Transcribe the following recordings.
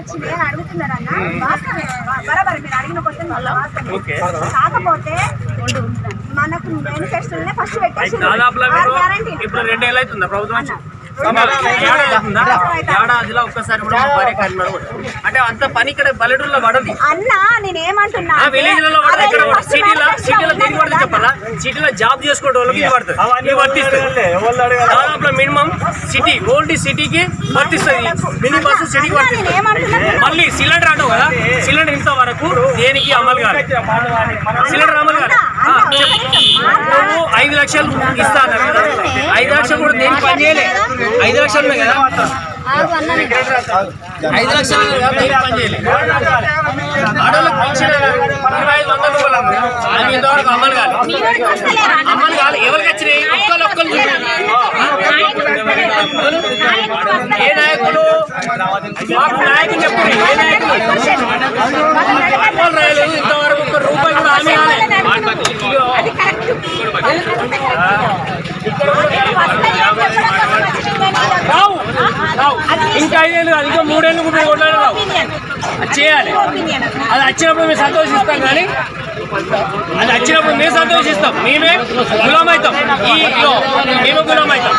అని బరాబర్ మీరు అడిగిన క్వశ్చన్ కాకపోతే మనకు మేనిఫెస్టోనే ఫస్ట్ పెట్టేసి ఇప్పుడు రెండేళ్ళు అవుతుందా ప్రభుత్వం. ఏడాదిలో ఒక్కసారి కూడా. అంటే అంత పని ఇక్కడ పల్లెటూరులో పడది అన్న నేనేమంటున్నా ఆ అంటే, విలేజ్లలో అదే ఇక్కడ first సిటీలో manifesto సిటీలో ఉన్నది దేనికి పడుతుంది కదా చెప్పాలా? సిటీలో జాబ్ చేసుకునే వాళ్ళకి పడుతుంది. వర్తిస్తుంది. దాదాపులో మినిమం సిటీ ఓల్డ్ సిటీకి వర్తిస్తుంది. మినీ బస్సు సిటీకి వర్తిస్తుంది. మళ్ళీ సిలిండర్ అంటావు కదా? సిలిండర్ ఇంత వరకు దేనికి అమలు కాదు సిలిండర్ అమలు కాదు. నువ్వు ఐదు లక్షలు ఇస్తా అన్నారు కదా? ఐదు లక్షలు కూడా దేనికి పని చేయలే? ఐదు లక్షలు కదా? ఐదు లక్షలు కదా ఆడవాళ్ళకి పెన్షన్ ఇరవై ఐదు వందల రూపాయలు అది ఇంతవరకు అమలు కాదు. అమలు కాదు ఎవరికి వచ్చినాయి? ఒక్కరు ఒక్కరు ఏ నాయకులు మాకు నాయకులు చెప్పు ఏ నాయకులు? రాయలేదు ఇంతవరకు ఒక్క రూపాయి కూడా హామీ కాలేదు ఇదిగో, రావు రావు ఇంకా ఐదేళ్ళు కాదు ఇంకా మూడేళ్ళు కూడా కొట్లాడే రావు అది చేయాలి. అది వచ్చినప్పుడు మేము సంతోషిస్తాం కానీ అది వచ్చినప్పుడు మేము సంతోషిస్తాం. మేమే గులామవుతాం ఈ ఇగో, మేమే గులామవుతాం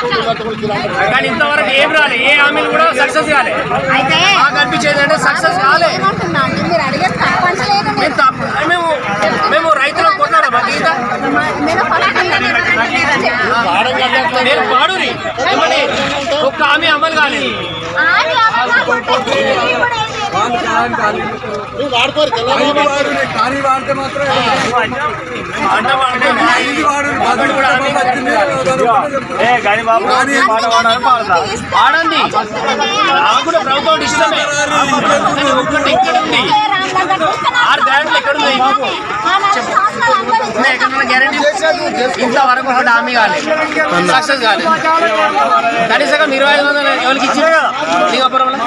కానీ ఇంతవరకు ఏం రాలే. ఏ హామీలు కూడా సక్సెస్ కాలే. అయితే మాకు అనిపించేది అంటే సక్సెస్ కాలే. మేము మేము రైతులకు కొట్టారా మా గీత నేను ఏమని ఒక్క హామీ అమలు కాలేదు. కానీ వాడితే మాత్రం అంటే అంటే ఒకటి కూడా హామీ ఆడంది నాకు కూడా ప్రభుత్వం ఇష్టమే. కానీ ఒక్కటి ఇక్కడ ఉంది ఆరు గ్యారెంటీలు గ్యారెంటీ ఇంతవరకు ఒకటి హామీ కాలేదు సక్సెస్ కాలేదు కనీసం ఇరవై ఐదు వందలు ఎవరికి ఇచ్చింది లింగాపురంలో?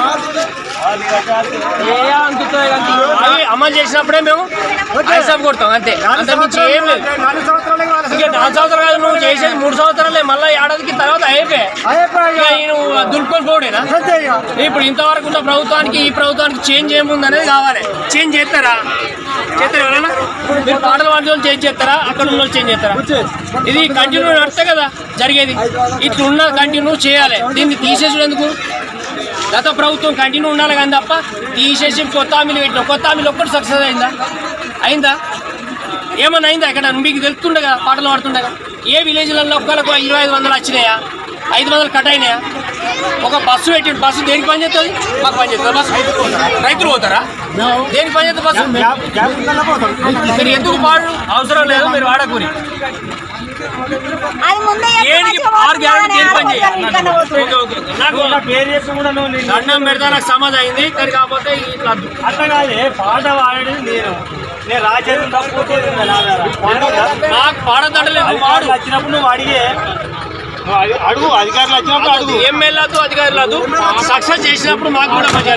ఏ అంతుతాయి కానీ అవి అమలు చేసినప్పుడే మేము ఐసాబ్ కొడతాం అంతే. అంత మించి ఏం లేదు. ఇక నాలుగు సంవత్సరాలు నువ్వు చేసేది మూడు సంవత్సరాలే మళ్ళీ ఏడాదికి తర్వాత అయిపోయాయి దులుపుకొని పోడేనా ఇప్పుడు ఇంతవరకు ఉన్న ప్రభుత్వానికి ఈ ప్రభుత్వానికి చేంజ్ ఏముంది అనేది కావాలి. చేంజ్ చేస్తారా? చేస్తారా ఎవరైనా? మీరు పాటలు పాడే వాళ్ళు చేంజ్ చేస్తారా? అక్కడ ఉన్న చేంజ్ చేస్తారా? ఇది కంటిన్యూ నడితే కదా జరిగేది. ఇట్లా ఉన్న కంటిన్యూ చేయాలి. దీన్ని తీసేసుడు ఎందుకు గత ప్రభుత్వం కంటిన్యూ ఉండాలి కానీ తప్ప తీసేసి కొత్త హామీలు పెట్టిన కొత్త హామీలు ఒక్కటి సక్సెస్ అయిందా? అయిందా? ఏమన్నా అయిందా ఇక్కడ మీకు తెలుస్తుండే కదా పాటలు పాడుతుండే కదా ఏ విలేజ్లలో ఒక్కరికి ఇరవై ఐదు వందలు వచ్చినాయా? ఐదు వందలు కట్ అయినాయా? ఒక బస్సు పెట్టిండు బస్సు దేనికి పని చేస్తుంది? మాకు పని చేస్తుంది. బస్సు రైతులు పోతారా? దేనికి పని చేస్తుంది బస్సు? మీరు ఎందుకు పాడు అవసరం లేదు మీరు వాడకూరి. అది ముందే ఏడికి ఆరు గ్యారెంటీ దేనికి పని చేయాలి ఓకే ఓకే నాకు దండం పెడతా నాకు సమాజ్ అయింది. కానీ కాకపోతే ఇట్లా. అట్లా కాదే పాట పాడేది నేను. నేను రాజ్యాంగం తప్పు నాకు పాడదండలేదు వాడు. వచ్చినప్పుడు నువ్వు అడిగే. అడుగు అధికారులు వచ్చినప్పుడు అడుగు. ఎమ్మెల్యేలతో అధికారులతో సక్సెస్ చేసినప్పుడు మాకు కూడా మంచి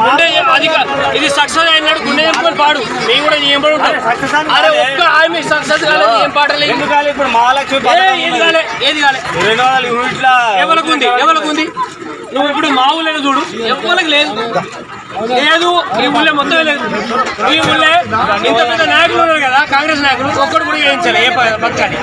గుండె అధికారు ఇది సక్సెస్ అయినాడు గుండె చెప్పుకొని పాడు. మేము కూడా ఉంటాం సక్సెస్ అని అరే. ఒక్క హామీ సక్సెస్ కాలేదు ఏం పాటలేదు ఎందుకు ఇప్పుడు? మహాలక్ష్మి ఏ, ఏది కాలే ఏది కాలే? రెండు వందల యూనిట్ల ఎవరికి ఉంది? ఎవరికి ఉంది? నువ్వు ఇప్పుడు మా ఊళ్ళో చూడు. ఎవరికి లేదు. లేదు ఈ ఊళ్ళో మొత్తం లేదు. ఈ ఊళ్ళో ఇంత పెద్ద నాయకులు ఉన్నారు కదా కాంగ్రెస్ నాయకులు ఒక్కడు కూడా చేయించాలి ఏ ప- పథకాన్ని